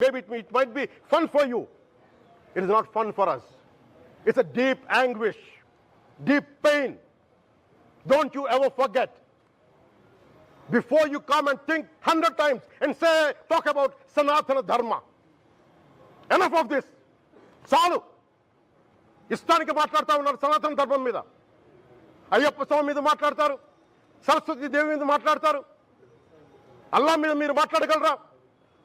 Maybe it, it might be fun for you. It is not fun for us. It's a deep anguish, deep pain. Don't you ever forget. Before you come and think hundred times and say, talk about Sanatana Dharma. Enough of this. చాలు ఇష్టానికి మాట్లాడుతూ ఉన్నారు సనాతన ధర్మం మీద అయ్యప్ప స్వామి మీద మాట్లాడతారు సరస్వతి దేవి మీద మాట్లాడతారు అల్లా మీద మీరు మాట్లాడగలరా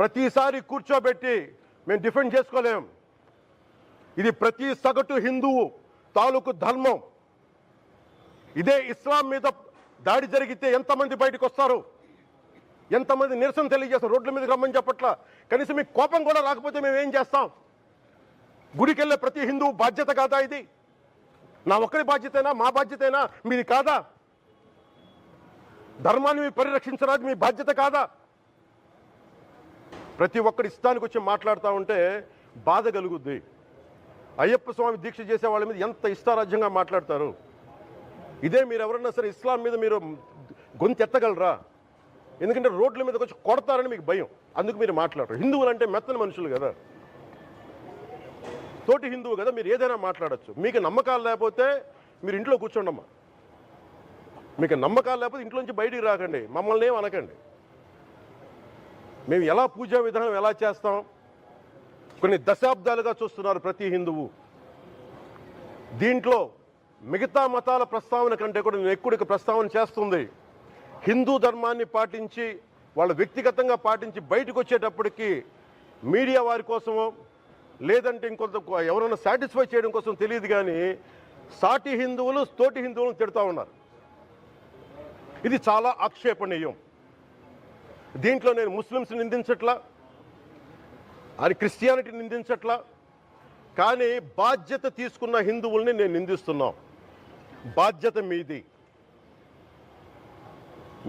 ప్రతిసారి కూర్చోబెట్టి మేము డిఫెండ్ చేసుకోలేం. ఇది ప్రతి సగటు హిందువు తాలూకు ధర్మం. ఇదే ఇస్లాం మీద దాడి జరిగితే ఎంతమంది బయటకు వస్తారు? ఎంతమంది నిరసన తెలియజేస్తారు? రోడ్ల మీదకి రమ్మని చెప్పట్ల? కనీసం మీకు కోపం కూడా రాకపోతే మేము ఏం చేస్తాం? గుడికి వెళ్ళే ప్రతి హిందువు బాధ్యత కాదా ఇది? నా ఒక్కరి బాధ్యతైనా? మా బాధ్యతైనా? మీది కాదా? ధర్మాన్ని మీరు పరిరక్షించరాదు మీ బాధ్యత కాదా? ప్రతి ఒక్కరి ఇష్టానికి వచ్చి మాట్లాడుతూ ఉంటే బాధ కలుగుద్ది. అయ్యప్ప స్వామి దీక్ష చేసే వాళ్ళ మీద ఎంత ఇష్టారాజ్యంగా మాట్లాడతారు? ఇదే మీరు ఎవరన్నా సరే ఇస్లాం మీద మీరు గొంతు ఎత్తగలరా? ఎందుకంటే రోడ్ల మీద వచ్చి కొడతారని మీకు భయం. అందుకు మీరు మాట్లాడరు. హిందువులు అంటే మెత్తని మనుషులు కదా. తోటి హిందువు కదా మీరు ఏదైనా మాట్లాడచ్చు. మీకు నమ్మకాలు లేకపోతే మీరు ఇంట్లో కూర్చోండమ్మా. మీకు నమ్మకాలు లేకపోతే ఇంట్లోంచి బయటికి రాకండి. మమ్మల్ని ఏం అనకండి. మేము ఎలా పూజా విధానం ఎలా చేస్తాం? కొన్ని దశాబ్దాలుగా చూస్తున్నారు ప్రతి హిందువు. దీంట్లో మిగతా మతాల ప్రస్తావన కంటే కూడా నేను ఎక్కువ ప్రస్తావన చేస్తుంది. హిందూ ధర్మాన్ని పాటించి వాళ్ళు వ్యక్తిగతంగా పాటించి బయటకు వచ్చేటప్పటికి మీడియా వారి కోసమో లేదంటే ఇంకొంత ఎవరైనా సాటిస్ఫై చేయడం కోసం తెలియదు కానీ సాటి హిందువులు తోటి హిందువులను తిడతా ఉన్నారు. ఇది చాలా ఆక్షేపణీయం. దీంట్లో నేను ముస్లిమ్స్ నిందించట్లా అది క్రిస్టియానిటీ నిందించట్లా కానీ బాధ్యత తీసుకున్న హిందువుల్ని నేను నిందిస్తున్నాం. బాధ్యత మీది.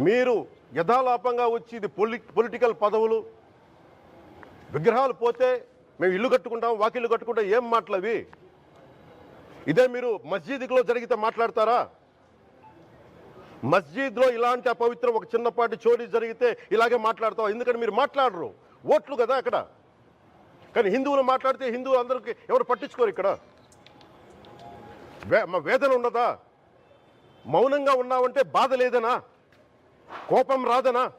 మీరు యథాలాపంగా వచ్చి ఇది పొలి పొలిటికల్ పదవులు విగ్రహాలు పోతే మేము ఇల్లు కట్టుకుంటాం వాకిల్లు కట్టుకుంటాం ఏం మాటలవి ఇదే మీరు మస్జిద్లో జరిగితే మాట్లాడతారా? మస్జిద్లో ఇలాంటి అపవిత్ర ఒక చిన్నపాటి చోరీ జరిగితే ఇలాగే మాట్లాడతావు. ఎందుకంటే మీరు మాట్లాడరు? ఓట్లు కదా అక్కడ. కానీ హిందువులు మాట్లాడితే హిందువులు అందరికి ఎవరు పట్టించుకోరు ఇక్కడ? వే- మా వేదన ఉండదా మౌనంగా ఉన్నావంటే బాధ లేదనా? కోపం రాదనా?